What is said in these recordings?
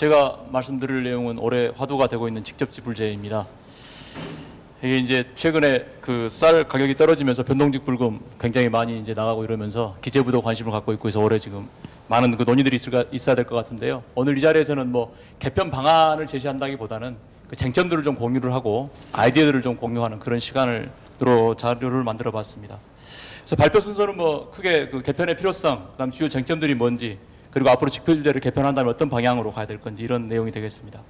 제가 말씀드릴 내용은 올해 화두가 되고 있는 직접 지 불제입니다. 이게 이제 최근에 그 쌀 가격이 떨어지면서 변동직 불금 굉장히 많이 이제 나가고 이러면서 기재부도 관심을 갖고 있고 해서 올해 지금 많은 그 논의들이 있을, 있어야 될 것 같은데요. 오늘 이 자리에서는 뭐 개편 방안을 제시한다기보다는 그 쟁점들을 좀 공유를 하고 아이디어들을 좀 공유하는 그런 시간으로 자료를 만들어 봤습니다. 그래서 발표 순서는 뭐 크게 그 개편의 필요성, 그다음 주요 쟁점들이 뭔지, 그리고 앞으로 직표제를 개편한다면 어떤 방향으로 가야 될 건지 이런 내용이 되겠습니다.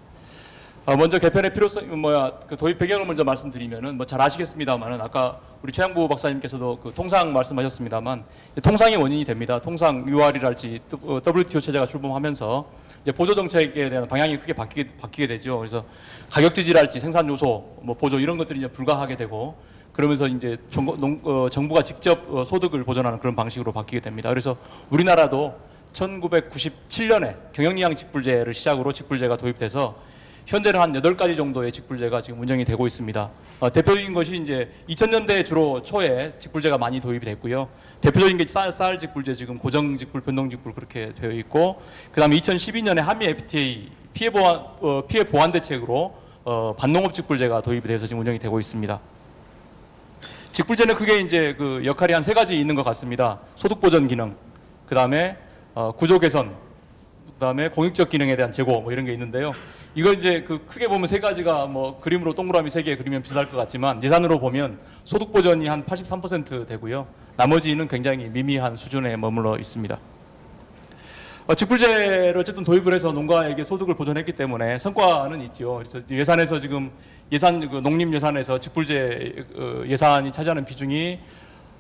어, 먼저 개편의 필요성 뭐야 그 도입 배경을 먼저 말씀드리면은 뭐 잘 아시겠습니다만은 아까 우리 최양부 박사님께서도 그 통상 말씀하셨습니다만 통상이 원인이 됩니다. 통상 UR이랄지 WTO 체제가 출범하면서 이제 보조 정책에 대한 방향이 크게 바뀌게 바뀌게 되죠. 그래서 가격 지지랄지 생산 요소 뭐 보조 이런 것들이 이제 불가하게 되고 그러면서 이제 정부, 농, 어, 정부가 직접 어, 소득을 보전하는 그런 방식으로 바뀌게 됩니다. 그래서 우리나라도 1997년에 경영리양 직불제를 시작으로 직불제가 도입돼서 현재는 한 8가지 정도의 직불제가 지금 운영이 되고 있습니다. 어, 대표적인 것이 이제 2000년대 주로 초에 직불제가 많이 도입이 됐고요. 대표적인 게 쌀, 쌀 직불제 지금 고정 직불, 변동 직불 그렇게 되어 있고 그다음에 2012년에 한미 FTA 피해 보완 어, 피해 보완 대책으로 어, 반농업 직불제가 도입이 돼서 지금 운영이 되고 있습니다. 직불제는 크게 이제 그 역할이 한 세 가지 있는 것 같습니다. 소득 보전 기능, 그 다음에 어, 구조 개선, 그 다음에 공익적 기능에 대한 제고 뭐 이런 게 있는데요. 이거 이제 그 크게 보면 세 가지가 뭐 그림으로 동그라미 세 개 그리면 비슷할 것 같지만 예산으로 보면 소득 보전이 한 83% 되고요. 나머지는 굉장히 미미한 수준에 머물러 있습니다. 어, 직불제를 어쨌든 도입을 해서 농가에게 소득을 보전했기 때문에 성과는 있죠. 그래서 예산에서 지금 예산 그 농림 예산에서 직불제 어, 예산이 차지하는 비중이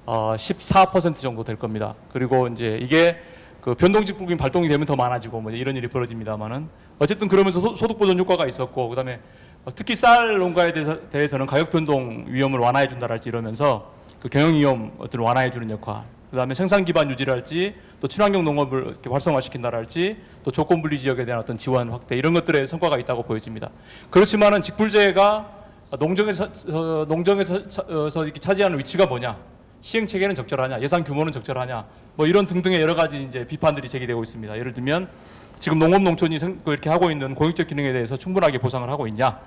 어, 14% 정도 될 겁니다. 그리고 이제 이게 그 변동직불금 발동이 되면 더 많아지고 뭐 이런 일이 벌어집니다만은 어쨌든 그러면서 소, 소득 보전 효과가 있었고 그다음에 어, 특히 쌀 농가에 대해서, 대해서 는 가격 변동 위험을 완화해 준다랄지 이러면서 그 경영 위험을 완화해 주는 역할 그다음에 생산 기반 유지랄지 또 친환경 농업을 이렇게 활성화시킨다랄지 또 조건 분리 지역에 대한 어떤 지원 확대 이런 것들의 성과가 있다고 보여집니다. 그렇지만은 직불제가 농정에서 어, 농정에서 차- 어서 이렇게 차지하는 위치가 뭐냐? 시행 체계는 적절하냐? 예산 규모는 적절하냐? 뭐 이런 등등의 여러 가지 이제 비판들이 제기되고 있습니다. 예를 들면 지금 농업 농촌이 생- 그 이렇게 하고 있는 공익적 기능에 대해서 충분하게 보상을 하고 있냐?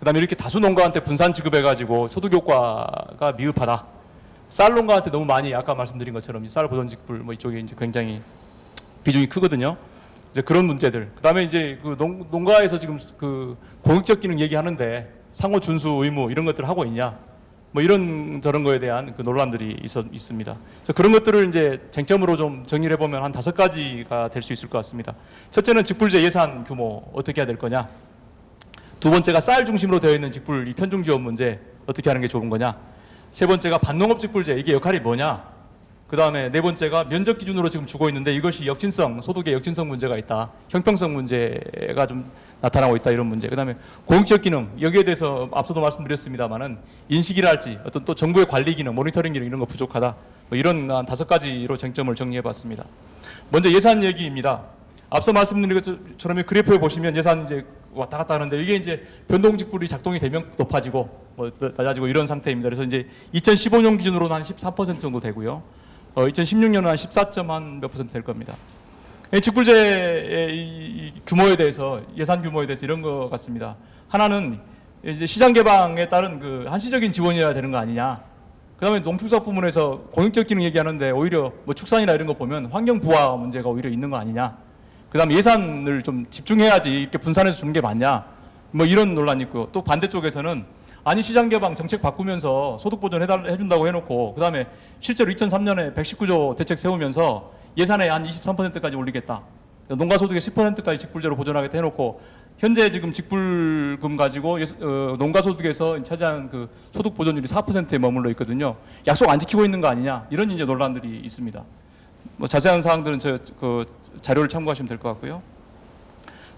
그다음에 이렇게 다수 농가한테 분산 지급해 가지고 소득 효과가 미흡하다. 쌀 농가한테 너무 많이 아까 말씀드린 것처럼 이쌀 보존 직불 뭐 이쪽에 이제 굉장히 비중이 크거든요. 이제 그런 문제들. 그다음에 이제 그 농, 농가에서 지금 그 공익적 기능 얘기하는데 상호 준수 의무 이런 것들 하고 있냐? 뭐 이런 저런 거에 대한 그 논란들이 있어, 있습니다. 그래서 그런 것들을 이제 쟁점으로 좀 정리를 해보면 한 다섯 가지가 될 수 있을 것 같습니다. 첫째는 직불제 예산 규모 어떻게 해야 될 거냐? 두 번째가 쌀 중심으로 되어 있는 직불 이 편중 지원 문제 어떻게 하는 게 좋은 거냐? 세 번째가 반농업 직불제 이게 역할이 뭐냐? 그 다음에 네 번째가 면적 기준으로 지금 주고 있는데 이것이 역진성 소득의 역진성 문제가 있다. 형평성 문제가 좀 나타나고 있다 이런 문제. 그 다음에 공익적 기능 여기에 대해서 앞서도 말씀드렸습니다만은 인식이랄지 어떤 또 정부의 관리 기능, 모니터링 기능 이런 거 부족하다. 뭐 이런 한 다섯 가지로 쟁점을 정리해 봤습니다. 먼저 예산 얘기입니다. 앞서 말씀드린 것처럼 이 그래프에 보시면 예산 이제 왔다 갔다 하는데 이게 이제 변동직불이 작동이 되면 높아지고 뭐 낮아지고 이런 상태입니다. 그래서 이제 2015년 기준으로는 한 13% 정도 되고요. 어, 2016년은 한 14.몇 퍼센트 될 겁니다. 이 직불제의 이, 이 규모에 대해서 예산 규모에 대해서 이런 것 같습니다. 하나는 이제 시장 개방에 따른 그 한시적인 지원이어야 되는 거 아니냐. 그다음에 농축사 부문에서 공익적 기능 얘기하는데 오히려 뭐 축산이나 이런 거 보면 환경 부하 문제가 오히려 있는 거 아니냐. 그다음에 예산을 좀 집중해야지 이렇게 분산해서 주는 게 맞냐. 뭐 이런 논란이 있고요. 또 반대쪽에서는 아니 시장 개방 정책 바꾸면서 소득 보전 해달, 해준다고 해놓고 그다음에 실제로 2003년에 119조 대책 세우면서 예산에 한 23%까지 올리겠다. 농가 소득의 10%까지 직불제로 보전하겠다 해놓고 현재 지금 직불금 가지고 예- 어, 농가 소득에서 차지하는 그 소득 보전율이 4%에 머물러 있거든요. 약속 안 지키고 있는 거 아니냐 이런 이제 논란들이 있습니다. 뭐 자세한 사항들은 저 그 자료를 참고하시면 될 것 같고요.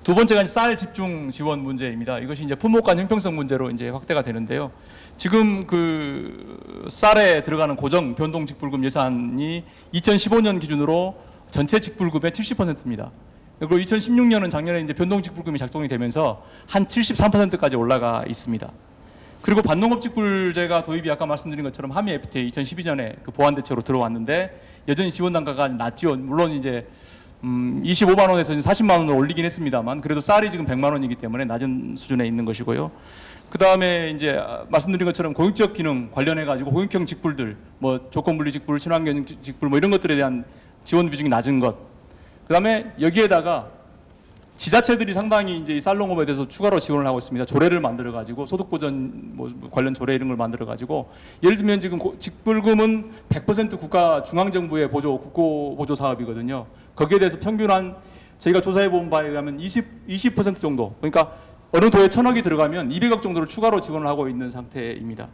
두 번째가 쌀 집중 지원 문제입니다. 이것이 이제 품목 간 형평성 문제로 이제 확대가 되는데요. 지금 그 쌀에 들어가는 고정 변동 직불금 예산이 2015년 기준으로 전체 직불금의 70%입니다. 그리고 2016년은 작년에 이제 변동 직불금이 작동이 되면서 한 73%까지 올라가 있습니다. 그리고 반농업 직불제가 도입이 아까 말씀드린 것처럼 한미 FTA 2012년에 그 보완 대책으로 들어왔는데 여전히 지원 단가가 낮죠. 물론 이제 음, 25만 원에서 이제 40만 원을 올리긴 했습니다만 그래도 쌀이 지금 100만 원이기 때문에 낮은 수준에 있는 것이고요. 그 다음에 이제 아, 말씀드린 것처럼 공익적 기능 관련해 가지고 공익형 직불들, 뭐 조건분리 직불, 친환경 직불 뭐 이런 것들에 대한 지원 비중이 낮은 것. 그 다음에 여기에다가 지자체들이 상당히 이제 이 쌀농업에 대해서 추가로 지원을 하고 있습니다. 조례를 만들어 가지고 소득 보전 뭐 관련 조례 이런 걸 만들어 가지고 예를 들면 지금 고- 직불금은 100% 국가 중앙 정부의 보조 국고 보조 사업이거든요. 거기에 대해서 평균 한 저희가 조사해 본 바에 의하면 20 20% 정도. 그러니까 어느 도에 천억이 들어가면 200억 정도를 추가로 지원을 하고 있는 상태입니다.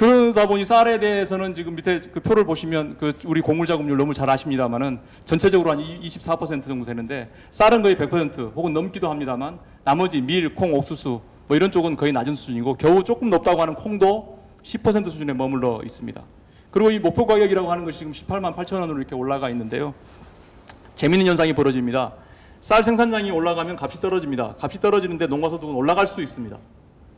그러다 보니 쌀에 대해서는 지금 밑에 그 표를 보시면 그 우리 곡물 자급률 너무 잘 아십니다만은 전체적으로 한 24% 정도 되는데 쌀은 거의 100% 혹은 넘기도 합니다만 나머지 밀, 콩, 옥수수 뭐 이런 쪽은 거의 낮은 수준이고 겨우 조금 높다고 하는 콩도 10% 수준에 머물러 있습니다. 그리고 이 목표 가격이라고 하는 것이 지금 18만 8천 원으로 이렇게 올라가 있는데요. 재미있는 현상이 벌어집니다. 쌀 생산량이 올라가면 값이 떨어집니다. 값이 떨어지는데 농가소득은 올라갈 수 있습니다.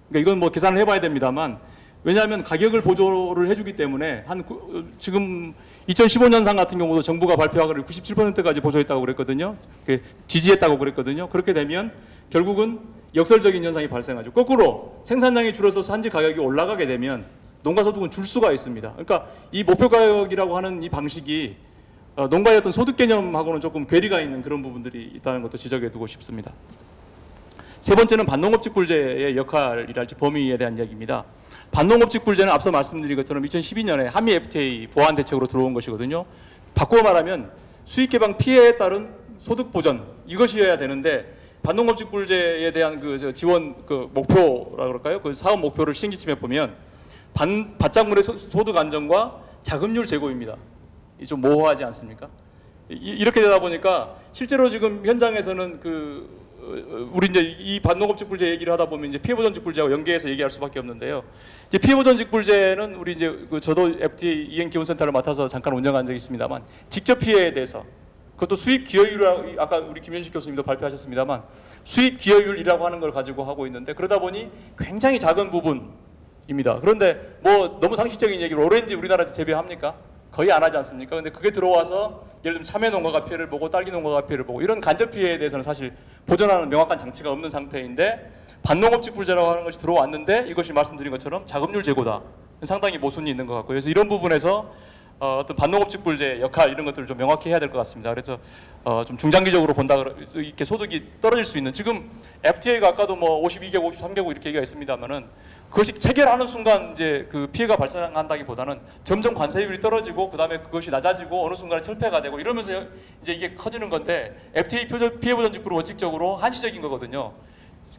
그러니까 이건 뭐 계산을 해봐야 됩니다만 왜냐하면 가격을 보조를 해주기 때문에 한 구- 어, 지금 2015년상 같은 경우도 정부가 발표하기를 97%까지 보조했다고 그랬거든요. 그 지지했다고 그랬거든요. 그렇게 되면 결국은 역설적인 현상이 발생하죠. 거꾸로 생산량이 줄어서 산지 가격이 올라가게 되면 농가 소득은 줄 수가 있습니다. 그러니까 이 목표 가격이라고 하는 이 방식이 어, 농가의 어떤 소득 개념하고는 조금 괴리가 있는 그런 부분들이 있다는 것도 지적해 두고 싶습니다. 세 번째는 반농업직 불제의 역할이랄지 범위에 대한 이야기입니다. 반농업직 불제는 앞서 말씀드린 것처럼 2012년에 한미 FTA 보완 대책으로 들어온 것이거든요. 바꾸어 말하면 수익 개방 피해에 따른 소득 보전 이것이어야 되는데 반농업직 불제에 대한 그저 지원 그 목표라 그럴까요? 그 사업 목표를 시행지침에 보면 반 바짝물의 소- 소득 안정과 자금률 제고입니다. 이좀 모호하지 않습니까? 이- 이렇게 되다 보니까 실제로 지금 현장에서는 그 우리 이제 이 반농업직 불제 얘기를 하다 보면 이제 피해보전직 불제하고 연계해서 얘기할 수밖에 없는데요. 이제 피해보전직 불제는 우리 이제 그 저도 FTA 이행 기원센터를 맡아서 잠깐 운영한 적이 있습니다만 직접 피해에 대해서 그것도 수입 기여율 아까 우리 김현식 교수님도 발표하셨습니다만 수입 기여율이라고 하는 걸 가지고 하고 있는데 그러다 보니 굉장히 작은 부분입니다. 그런데 뭐 너무 상식적인 얘기로 오렌지 우리나라에서 재배합니까? 거의 안 하지 않습니까? 근데 그게 들어와서 예를 들면 참외 농가가 피해를 보고 딸기 농가가 피해를 보고 이런 간접 피해에 대해서는 사실 보전하는 명확한 장치가 없는 상태인데 반농업직 불제라고 하는 것이 들어왔는데 이것이 말씀드린 것처럼 자금률 제고다. 상당히 모순이 있는 것 같고요. 그래서 이런 부분에서 어, 어떤 반농업직 불제 역할 이런 것들을 좀 명확히 해야 될 것 같습니다. 그래서 어, 좀 중장기적으로 본다 이렇게 소득이 떨어질 수 있는 지금 FTA가 아까도 뭐 52개국, 53개국 이렇게 얘기가 있습니다만은 그것이 체결하는 순간 이제 그 피해가 발생한다기보다는 점점 관세율이 떨어지고 그다음에 그것이 낮아지고 어느 순간에 철폐가 되고 이러면서 이제 이게 커지는 건데 FTA 피해 보전 직구는 원칙적으로 한시적인 거거든요.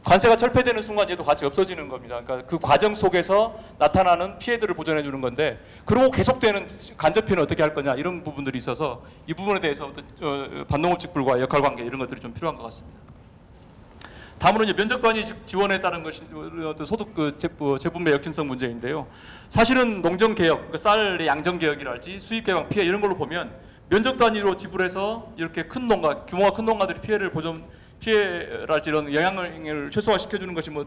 관세가 철폐되는 순간 얘도 같이 없어지는 겁니다. 그러니까 그 과정 속에서 나타나는 피해들을 보전해 주는 건데 그러고 계속되는 간접 피해는 어떻게 할 거냐 이런 부분들이 있어서 이 부분에 대해서 어, 반농업 직불과 역할 관계 이런 것들이 좀 필요한 것 같습니다. 다음으로 이제 면적 단위 지- 지원에 따른 것이 어떤 소득 그 재- 어, 재분배 역진성 문제인데요. 사실은 농정 개혁, 그러니까 쌀의 양정 개혁이랄지 수입 개방 피해 이런 걸로 보면 면적 단위로 지불해서 이렇게 큰 농가 규모가 큰 농가들이 피해를 보전 피해랄지 이런 영향을 최소화시켜 주는 것이 뭐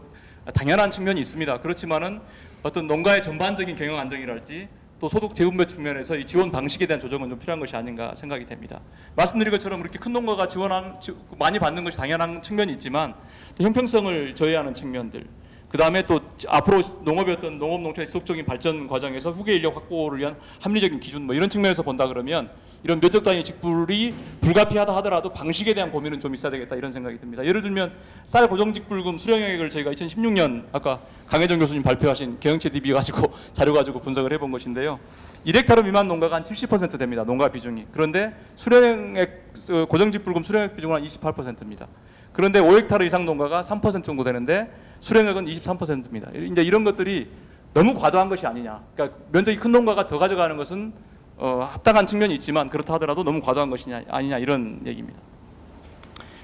당연한 측면이 있습니다. 그렇지만은 어떤 농가의 전반적인 경영 안정이랄지 또 소득 재분배 측면에서 이 지원 방식에 대한 조정은 좀 필요한 것이 아닌가 생각이 됩니다. 말씀드린 것처럼 이렇게 큰 농가가 지원한 지- 많이 받는 것이 당연한 측면이 있지만 또 형평성을 저해하는 측면들 그 다음에 또 앞으로 농업의 어떤 농업 농촌의 지속적인 발전 과정에서 후계 인력 확보를 위한 합리적인 기준 뭐 이런 측면에서 본다 그러면 이런 면적 단위 직불이 불가피하다 하더라도 방식에 대한 고민은 좀 있어야 되겠다 이런 생각이 듭니다. 예를 들면 쌀 고정직불금 수령액을 저희가 2016년 아까 강혜정 교수님 발표하신 경영체 DB 가지고 자료 가지고 분석을 해본 것인데요. 1헥타르 미만 농가가 한 70% 됩니다. 농가 비중이. 그런데 수령액 어, 고정직불금 수령액 비중은 한 28%입니다. 그런데 5헥타르 이상 농가가 3% 정도 되는데 수령액은 23%입니다. 이제 이런 것들이 너무 과도한 것이 아니냐. 그러니까 면적이 큰 농가가 더 가져가는 것은 어, 합당한 측면이 있지만 그렇다 하더라도 너무 과도한 것이냐 아니냐 이런 얘기입니다.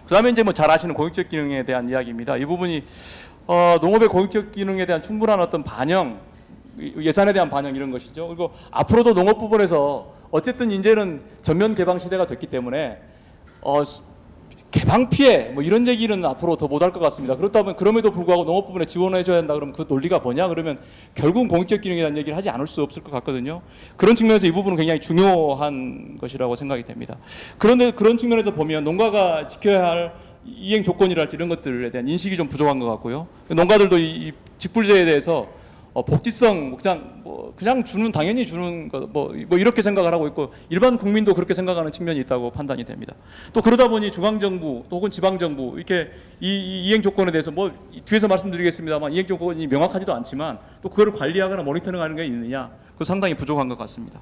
그다음에 이제 뭐 잘 아시는 공익적 기능에 대한 이야기입니다. 이 부분이 어, 농업의 공익적 기능에 대한 충분한 어떤 반영 이- 예산에 대한 반영 이런 것이죠. 그리고 앞으로도 농업 부분에서 어쨌든 이제는 전면 개방 시대가 됐기 때문에 어, 수- 개방 피해 뭐 이런 얘기는 앞으로 더 못할 것 같습니다. 그렇다면 그럼에도 불구하고 농업 부분에 지원해 줘야 된다 그러면 그 논리가 뭐냐 그러면 결국은 공익적 기능에 대한 얘기를 하지 않을 수 없을 것 같거든요. 그런 측면에서 이 부분은 굉장히 중요한 것이라고 생각이 됩니다. 그런데 그런 측면에서 보면 농가가 지켜야 할 이행 조건이랄지 이런 것들에 대한 인식이 좀 부족한 것 같고요. 농가들도 이, 이 직불제에 대해서 어, 복지성 뭐 그냥 뭐 그냥 주는 당연히 주는 거뭐 뭐 이렇게 생각을 하고 있고 일반 국민도 그렇게 생각하는 측면이 있다고 판단이 됩니다. 또 그러다 보니 중앙 정부 또 혹은 지방 정부 이렇게 이, 이 이 행 조건에 대해서 뭐 뒤에서 말씀드리겠습니다만 이행 조건이 명확하지도 않지만 또 그걸 관리하거나 모니터링하는 게 있느냐 그 상당히 부족한 것 같습니다.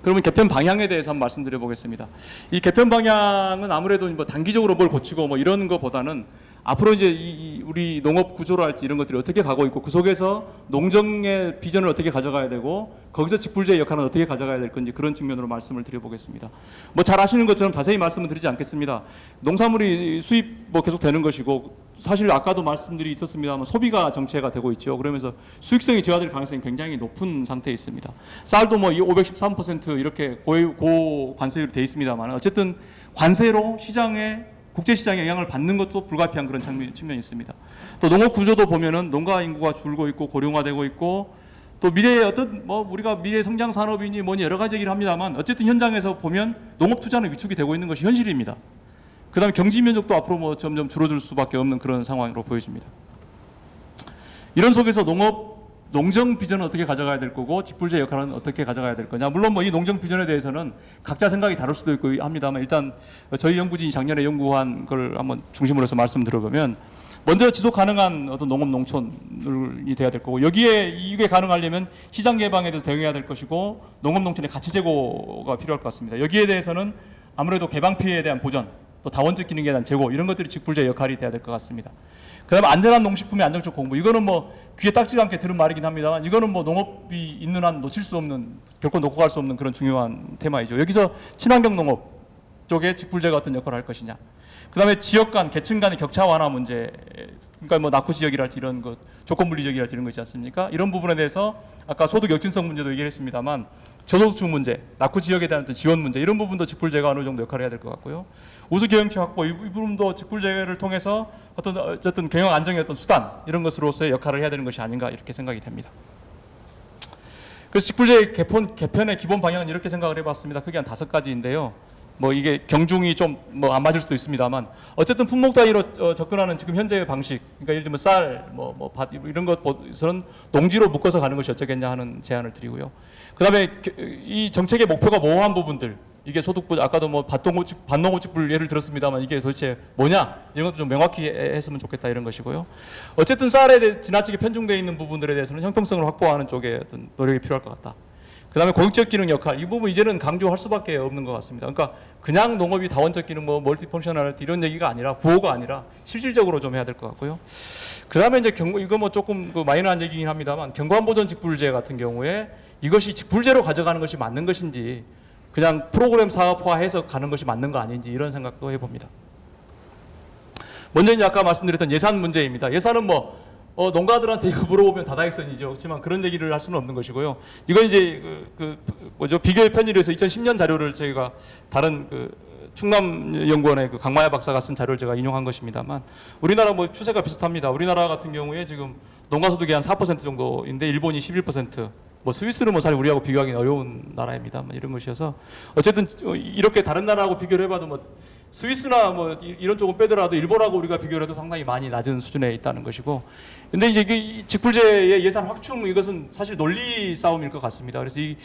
그러면 개편 방향에 대해서 한번 말씀드려 보겠습니다. 이 개편 방향은 아무래도 뭐 단기적으로 뭘 고치고 뭐 이런 것보다는 앞으로 이제 이, 이 우리 농업 구조랄지 이런 것들이 어떻게 가고 있고 그 속에서 농정의 비전을 어떻게 가져가야 되고 거기서 직불제의 역할은 어떻게 가져가야 될 건지 그런 측면으로 말씀을 드려보겠습니다. 뭐 잘 아시는 것처럼 자세히 말씀을 드리지 않겠습니다. 농산물이 수입 뭐 계속 되는 것이고 사실 아까도 말씀들이 있었습니다만 소비가 정체가 되고 있죠. 그러면서 수익성이 저하될 가능성이 굉장히 높은 상태에 있습니다. 쌀도 뭐 513% 이렇게 고, 고 관세율이 돼 있습니다만 어쨌든 관세로 시장에 국제 시장에 영향을 받는 것도 불가피한 그런 측면이 측면이 있습니다. 또 농업 구조도 보면은 농가 인구가 줄고 있고 고령화되고 있고 또 미래의 어떤 뭐 우리가 미래 성장 산업이니 뭐니 여러 가지 얘기를 합니다만 어쨌든 현장에서 보면 농업 투자는 위축이 되고 있는 것이 현실입니다. 그다음에 경지 면적도 앞으로 뭐 점점 줄어들 수밖에 없는 그런 상황으로 보여집니다. 이런 속에서 농업 농정 비전은 어떻게 가져가야 될 거고 직불제 역할은 어떻게 가져가야 될 거냐. 물론 뭐 이 농정 비전에 대해서는 각자 생각이 다를 수도 있고 합니다만 일단 저희 연구진이 작년에 연구한 걸 한번 중심으로 해서 말씀 들어보면 먼저 지속 가능한 어떤 농업 농촌이 돼야 될 거고 여기에 이게 가능하려면 시장 개방에 대해서 대응해야 될 것이고 농업 농촌의 가치 제고가 필요할 것 같습니다. 여기에 대해서는 아무래도 개방 피해에 대한 보전 또 다원적 기능에 대한 제고 이런 것들이 직불제 역할이 돼야 될 것 같습니다. 그다음에 안전한 농식품의 안정적 공부 이거는 뭐 귀에 딱지가 않게 들은 말이긴 합니다만 이거는 뭐 농업이 있는 한 놓칠 수 없는 결코 놓고 갈 수 없는 그런 중요한 테마이죠. 여기서 친환경 농업 쪽에 직불제가 어떤 역할을 할 것이냐. 그다음에 지역 간 계층 간의 격차 완화 문제 그러니까 뭐 낙후 지역이랄지 이런 것 조건 분리 지역이랄지 이런 거 있지 않습니까? 이런 부분에 대해서 아까 소득 역진성 문제도 얘기했습니다만 저소득층 문제, 낙후 지역에 대한 지원 문제 이런 부분도 직불제가 어느 정도 역할을 해야 될 것 같고요. 우수 경영치 확보 이 부분도 직불제를 통해서 어떤 어쨌든 경영 안정의 어떤 수단 이런 것으로서의 역할을 해야 되는 것이 아닌가 이렇게 생각이 됩니다. 그래서 직불제 개편 개편의 기본 방향은 이렇게 생각을 해봤습니다. 크게 한 다섯 가지인데요. 뭐 이게 경중이 좀 뭐 안 맞을 수도 있습니다만 어쨌든 품목 단위로 어, 접근하는 지금 현재의 방식 그러니까 예를 들면 쌀뭐뭐 이런 것에서는 농지로 묶어서 가는 것이 어쩌겠냐 하는 제안을 드리고요. 그다음에 겨- 이 정책의 목표가 모호한 부분들 이게 소득부 아까도 뭐 밭농호직 밭농호직불 예를 들었습니다만 이게 도대체 뭐냐 이런 것도 좀 명확히 해- 했으면 좋겠다 이런 것이고요. 어쨌든 쌀에 대해 지나치게 편중되어 있는 부분들에 대해서는 형평성을 확보하는 쪽에 어떤 노력이 필요할 것 같다. 그 다음에 공익적 기능 역할 이 부분 이제는 강조할 수밖에 없는 것 같습니다. 그러니까 그냥 농업이 다원적 기능 뭐 멀티펑셔널 이런 얘기가 아니라 구호가 아니라 실질적으로 좀 해야 될 것 같고요. 그 다음에 이제 경고 이거 뭐 조금 그 마이너한 얘기긴 합니다만 경관보전 직불제 같은 경우에 이것이 직불제로 가져가는 것이 맞는 것인지 그냥 프로그램 사업화해서 가는 것이 맞는 거 아닌지 이런 생각도 해봅니다. 먼저 이제 아까 말씀드렸던 예산 문제입니다. 예산은 뭐 어, 농가들한테 이거 물어보면 다다익선이죠. 그렇지만 그런 얘기를 할 수는 없는 것이고요. 이건 이제 그, 그 뭐죠 비교의 편의로서 2010년 자료를 저희가 다른 그 충남 연구원의 그 강마야 박사가 쓴 자료를 제가 인용한 것입니다만 우리나라 뭐 추세가 비슷합니다. 우리나라 같은 경우에 지금 농가 소득이 한 4% 정도인데 일본이 11%. 뭐 스위스는 뭐 사실 우리하고 비교하기 어려운 나라입니다. 뭐 이런 것이어서 어쨌든 어, 이렇게 다른 나라하고 비교를 해봐도 뭐 스위스나 뭐 이- 이런 쪽은 빼더라도 일본하고 우리가 비교를 해도 상당히 많이 낮은 수준에 있다는 것이고 근데 이제 이 직불제의 예산 확충 이것은 사실 논리 싸움일 것 같습니다. 그래서 이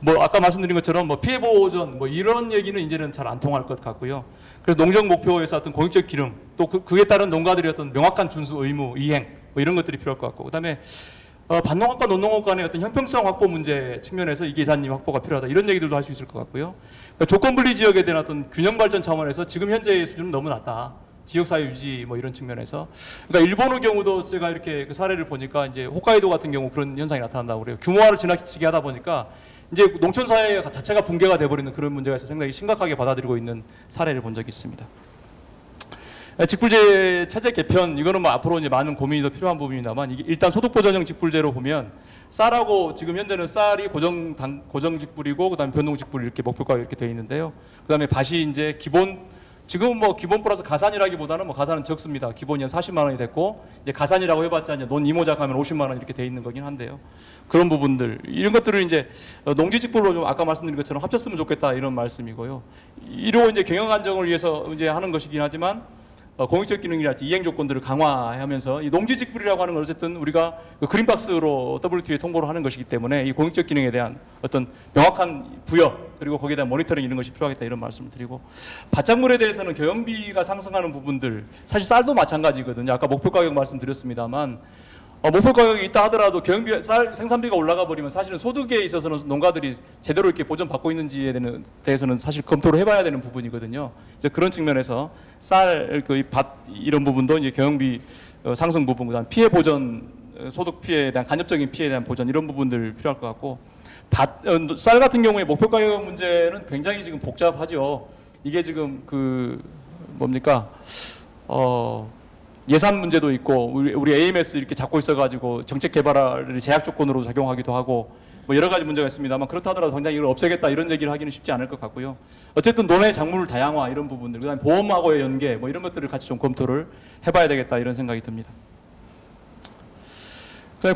뭐 아까 말씀드린 것처럼 뭐 피해 보전 뭐 이런 얘기는 이제는 잘 안 통할 것 같고요. 그래서 농정 목표에서 어떤 공익적 기능 또 그, 그에 따른 농가들의 어떤 명확한 준수 의무 이행 뭐 이런 것들이 필요할 것 같고 그다음에 어, 반농업과 논농업 간의 어떤 형평성 확보 문제 측면에서 이 계산님 확보가 필요하다 이런 얘기들도 할 수 있을 것 같고요. 그러니까 조건 분리 지역에 대한 어떤 균형 발전 차원에서 지금 현재의 수준은 너무 낮다. 지역 사회 유지 뭐 이런 측면에서 그러니까 일본의 경우도 제가 이렇게 그 사례를 보니까 이제 홋카이도 같은 경우 그런 현상이 나타난다고 그래요. 규모화를 지나치게 하다 보니까 이제 농촌 사회 자체가 붕괴가 돼버리는 그런 문제가 있어 서 상당히 심각하게 받아들이고 있는 사례를 본 적이 있습니다. 직불제 체제 개편 이거는 뭐 앞으로 이제 많은 고민이 더 필요한 부분입니다만 이게 일단 소득 보전형 직불제로 보면 쌀하고 지금 현재는 쌀이 고정 단, 고정 직불이고 그다음에 변동 직불 이렇게 목표가 이렇게 돼 있는데요. 그다음에 밭이 이제 기본 지금은 뭐 기본 플러스 가산이라기보다는 뭐 가산은 적습니다. 기본이 한 40만 원이 됐고 이제 가산이라고 해봤자 이제 논 이모작 하면 50만 원 이렇게 돼 있는 거긴 한데요. 그런 부분들 이런 것들을 이제 어, 농지직불로 좀 아까 말씀드린 것처럼 합쳤으면 좋겠다 이런 말씀이고요. 이로 이제 경영 안정을 위해서 이제 하는 것이긴 하지만 어, 공익적 기능이랄지 이행 조건들을 강화하면서 이 농지직불이라고 하는 건 어쨌든 우리가 그 그린박스로 WTO에 통보를 하는 것이기 때문에 이 공익적 기능에 대한 어떤 명확한 부여 그리고 거기에 대한 모니터링 이런 것이 필요하겠다 이런 말씀을 드리고 바짝물에 대해서는 경영비가 상승하는 부분들 사실 쌀도 마찬가지거든요. 아까 목표 가격 말씀드렸습니다만 어, 목표 가격이 있다 하더라도 경비 쌀 생산비가 올라가 버리면 사실은 소득에 있어서는 농가들이 제대로 이렇게 보전 받고 있는지에 대해서는 사실 검토를 해봐야 되는 부분이거든요. 이제 그런 측면에서 쌀그밭 이런 부분도 이제 경영비 어, 상승 부분 그다음 피해 보전 어, 소득 피해에 대한 간접적인 피해에 대한 보전 이런 부분들 필요할 것 같고 밭, 어, 쌀 같은 경우에 목표 가격 문제는 굉장히 지금 복잡하죠. 이게 지금 그 뭡니까 어. 예산 문제도 있고 우리, 우리 AMS 이렇게 잡고 있어가지고 정책 개발을 제약 조건으로 작용하기도 하고 뭐 여러 가지 문제가 있습니다만 그렇다 하더라도 당장 이걸 없애겠다 이런 얘기를 하기는 쉽지 않을 것 같고요. 어쨌든 논의 작물 다양화 이런 부분들 그다음에 보험하고의 연계 뭐 이런 것들을 같이 좀 검토를 해봐야 되겠다 이런 생각이 듭니다.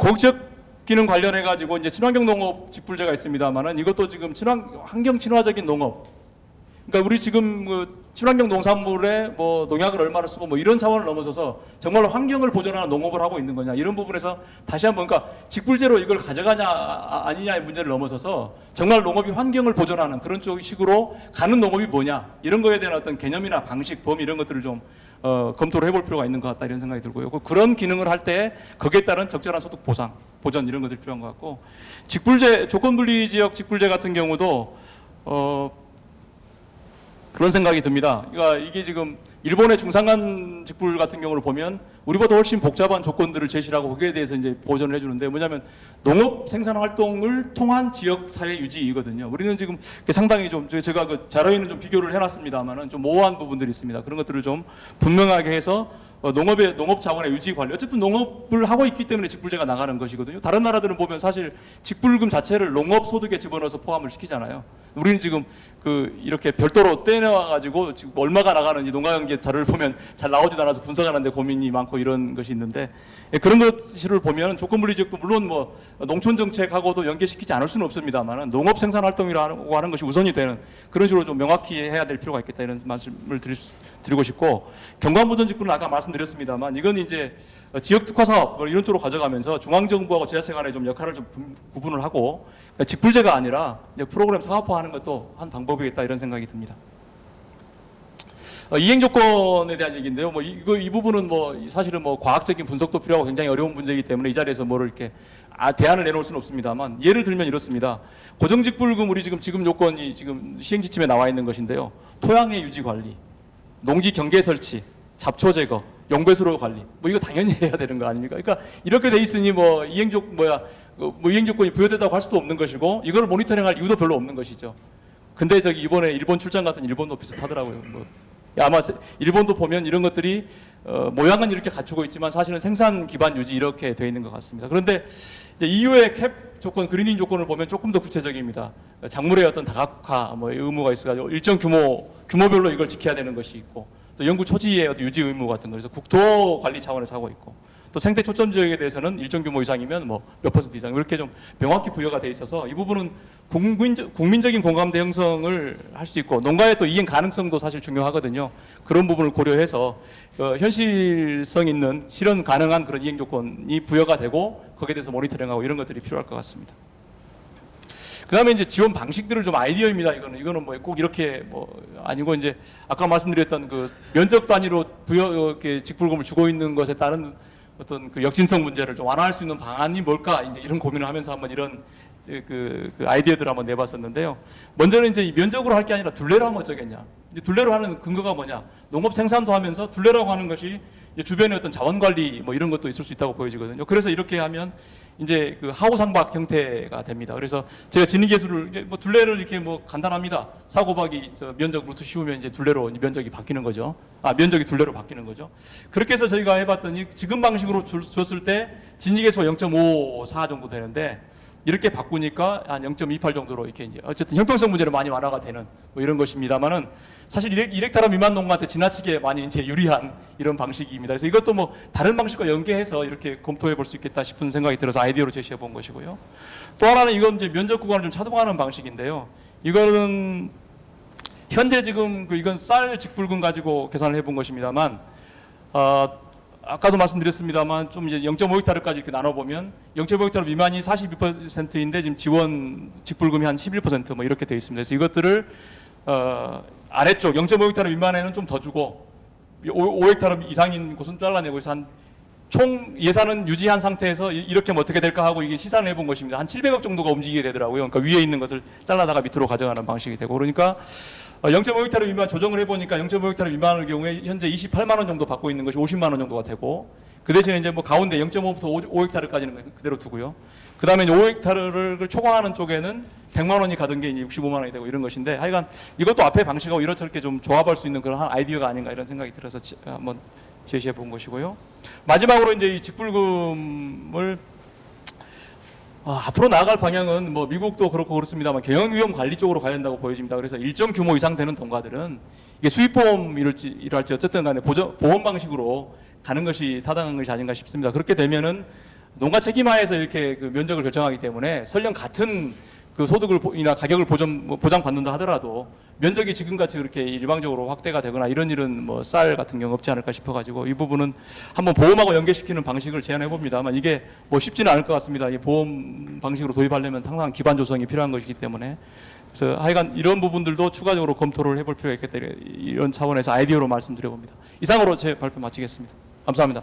공적 기능 관련해 가지고 이제 친환경 농업 직불제가 있습니다만은 이것도 지금 친환 환경 친화적인 농업 그러니까 우리 지금 그 친환경 농산물에 뭐 농약을 얼마나 쓰고 뭐 이런 차원을 넘어서서 정말로 환경을 보존하는 농업을 하고 있는 거냐 이런 부분에서 다시 한번 그러니까 직불제로 이걸 가져가냐 아- 아니냐의 문제를 넘어서서 정말 농업이 환경을 보존하는 그런 쪽 식으로 가는 농업이 뭐냐 이런 거에 대한 어떤 개념이나 방식 범위 이런 것들을 좀 어, 검토를 해볼 필요가 있는 것 같다 이런 생각이 들고요. 그- 그런 기능을 할 때 거기에 따른 적절한 소득 보상 보전 이런 것들이 필요한 것 같고 직불제 조건분리 지역 직불제 같은 경우도 어, 그런 생각이 듭니다. 그러니까 이게 지금 일본의 중산간 직불 같은 경우를 보면 우리보다 훨씬 복잡한 조건들을 제시하고 거기에 대해서 이제 보전을 해주는데 뭐냐면 농업 생산 활동을 통한 지역 사회 유지이거든요. 우리는 지금 상당히 좀 제가 그 자료에는 좀 비교를 해놨습니다만은 좀 모호한 부분들이 있습니다. 그런 것들을 좀 분명하게 해서 어, 농업의 농업 자원의 유지 관리 어쨌든 농업을 하고 있기 때문에 직불제가 나가는 것이거든요. 다른 나라들은 보면 사실 직불금 자체를 농업 소득에 집어넣어서 포함을 시키잖아요. 우리는 지금 그 이렇게 별도로 떼내와 가지고 지금 얼마가 나가는지 농가경제 자료를 보면 잘 나오지도 않아서 분석하는데 고민이 많고 이런 것이 있는데 예, 그런 것을 보면 조건 분리 지역도 물론 뭐 농촌 정책하고도 연계시키지 않을 수는 없습니다만 농업 생산 활동이라고 하는 것이 우선이 되는 그런 식으로 좀 명확히 해야 될 필요가 있겠다 이런 말씀을 드릴 수, 드리고 싶고 경관보전 직구는 아까 말씀드렸습니다만 이건 이제 어, 지역 특화 사업 뭐 이런 쪽으로 가져가면서 중앙 정부하고 지자체 간에 좀 역할을 좀 분- 구분을 하고 그러니까 직불제가 아니라 프로그램 사업화하는 것도 한 방법이겠다 이런 생각이 듭니다. 어, 이행 조건에 대한 얘기인데요. 뭐 이거 이 부분은 뭐 사실은 뭐 과학적인 분석도 필요하고 굉장히 어려운 문제이기 때문에 이 자리에서 뭐를 이렇게 아, 대안을 내놓을 수는 없습니다만 예를 들면 이렇습니다. 고정직불금 우리 지금 지금 요건이 지금 시행 지침에 나와 있는 것인데요. 토양의 유지 관리, 농지 경계 설치, 잡초 제거, 용배수로 관리. 뭐 이거 당연히 해야 되는 거 아닙니까? 그러니까 이렇게 돼 있으니 뭐 이행 조 뭐야 어, 뭐 이행 조건이 부여됐다고 할 수도 없는 것이고 이걸 모니터링할 이유도 별로 없는 것이죠. 근데 저기 이번에 일본 출장 같은 일본도 비슷하더라고요. 뭐 아마 세- 일본도 보면 이런 것들이 어, 모양은 이렇게 갖추고 있지만 사실은 생산 기반 유지 이렇게 돼 있는 것 같습니다. 그런데 이제 EU의 캡 조건, 그리닝 조건을 보면 조금 더 구체적입니다. 작물의 어떤 다각화 뭐 의무가 있어가지고 일정 규모 규모별로 이걸 지켜야 되는 것이 있고 또 연구 초지의 어떤 유지 의무 같은 거 그래서 국토 관리 차원에서 하고 있고 또 생태 초점 지역에 대해서는 일정 규모 이상이면 뭐 몇 퍼센트 이상 이렇게 좀 명확히 부여가 돼 있어서 이 부분은 국민적, 국민적인 공감대 형성을 할 수 있고 농가의 또 이행 가능성도 사실 중요하거든요. 그런 부분을 고려해서 어, 현실성 있는 실현 가능한 그런 이행 조건이 부여가 되고 거기에 대해서 모니터링하고 이런 것들이 필요할 것 같습니다. 그다음에 이제 지원 방식들을 좀 아이디어입니다. 이거는 이거는 뭐 꼭 이렇게 뭐 아니고 이제 아까 말씀드렸던 그 면적 단위로 부여 이렇게 직불금을 주고 있는 것에 따른 어떤 그 역진성 문제를 좀 완화할 수 있는 방안이 뭘까 이제 이런 고민을 하면서 한번 이런 그, 그 아이디어들을 한번 내봤었는데요. 먼저는 이제 이 면적으로 할 게 아니라 둘레로 하면 어쩌겠냐. 둘레로 하는 근거가 뭐냐. 농업 생산도 하면서 둘레라고 하는 것이 주변의 어떤 자원 관리 뭐 이런 것도 있을 수 있다고 보여지거든요. 그래서 이렇게 하면 이제 그 하우 상박 형태가 됩니다. 그래서 제가 지능 이게 뭐 둘레를 이렇게 뭐 간단합니다. 사고박이 저 면적 루트 씌우면 이제 둘레로 이 면적이 바뀌는 거죠. 아 면적이 둘레로 바뀌는 거죠. 그렇게 해서 저희가 해봤더니 지금 방식으로 줄- 줬을 때 진익에서 0.54 정도 되는데 이렇게 바꾸니까 한 0.28 정도로 이렇게 이제 어쨌든 형평성 문제는 많이 완화가 되는 뭐 이런 것입니다만은 사실 2렉, 2렉타르 미만 농가한테 지나치게 많이 이제 유리한 이런 방식입니다. 그래서 이것도 뭐 다른 방식과 연계해서 이렇게 검토해 볼 수 있겠다 싶은 생각이 들어서 아이디어로 제시해 본 것이고요. 또 하나는 이건 이제 면적 구간을 좀 차동하는 방식인데요. 이거는 현재 지금 그 이건 쌀 직불금 가지고 계산을 해 본 것입니다만 어, 아까도 말씀드렸습니다만 좀 이제 0.5헥타르까지 이렇게 나눠보면 0.5헥타르 미만이 42%인데 지금 지원 직불금이 한 11%뭐 이렇게 되어 있습니다. 그래서 이것들을 어, 아래쪽 0.5헥타르 미만에는 좀 더 주고 5헥타르 이상인 곳은 잘라내고 해서 한 총 예산은 유지한 상태에서 이- 이렇게 하면 어떻게 될까 하고 이게 시산을 해본 것입니다. 한 700억 정도가 움직이게 되더라고요. 그러니까 위에 있는 것을 잘라다가 밑으로 가져가는 방식이 되고 그러니까 0.5헥타르 미만 조정을 해보니까 0.5헥타르 미만의 경우에 현재 28만 원 정도 받고 있는 것이 50만 원 정도가 되고 그 대신에 이제 뭐 가운데 0.5부터 5헥타르까지는 그대로 두고요. 그 다음에 5헥타르를 초과하는 쪽에는 100만 원이 가던 게 이제 65만 원이 되고 이런 것인데 하여간 이것도 앞에 방식하고 이렇저렇게 좀 조합할 수 있는 그런 한 아이디어가 아닌가 이런 생각이 들어서 지- 한번 제시해 본 것이고요. 마지막으로 이제 이 직불금을 아, 앞으로 나아갈 방향은 뭐 미국도 그렇고 그렇습니다만 경영 위험 관리 쪽으로 가야 된다고 보여집니다. 그래서 일정 규모 이상 되는 동가들은 이게 수입 보험 이럴지 어쨌든 간에 보전, 보험 방식으로 가는 것이 타당한 것이 아닌가 싶습니다. 그렇게 되면은 농가 책임하에서 이렇게 그 면적을 결정하기 때문에 설령 같은 그 소득을 보- 이나 가격을 보전 뭐 보장 받는다 하더라도 면적이 지금같이 그렇게 일방적으로 확대가 되거나 이런 일은 뭐 쌀 같은 경우 없지 않을까 싶어가지고 이 부분은 한번 보험하고 연계시키는 방식을 제안해 봅니다만 이게 뭐 쉽지는 않을 것 같습니다. 이 보험 방식으로 도입하려면 상당한 기반 조성이 필요한 것이기 때문에 그래서 하여간 이런 부분들도 추가적으로 검토를 해볼 필요가 있겠다 이런 차원에서 아이디어로 말씀드려 봅니다. 이상으로 제 발표 마치겠습니다. 감사합니다.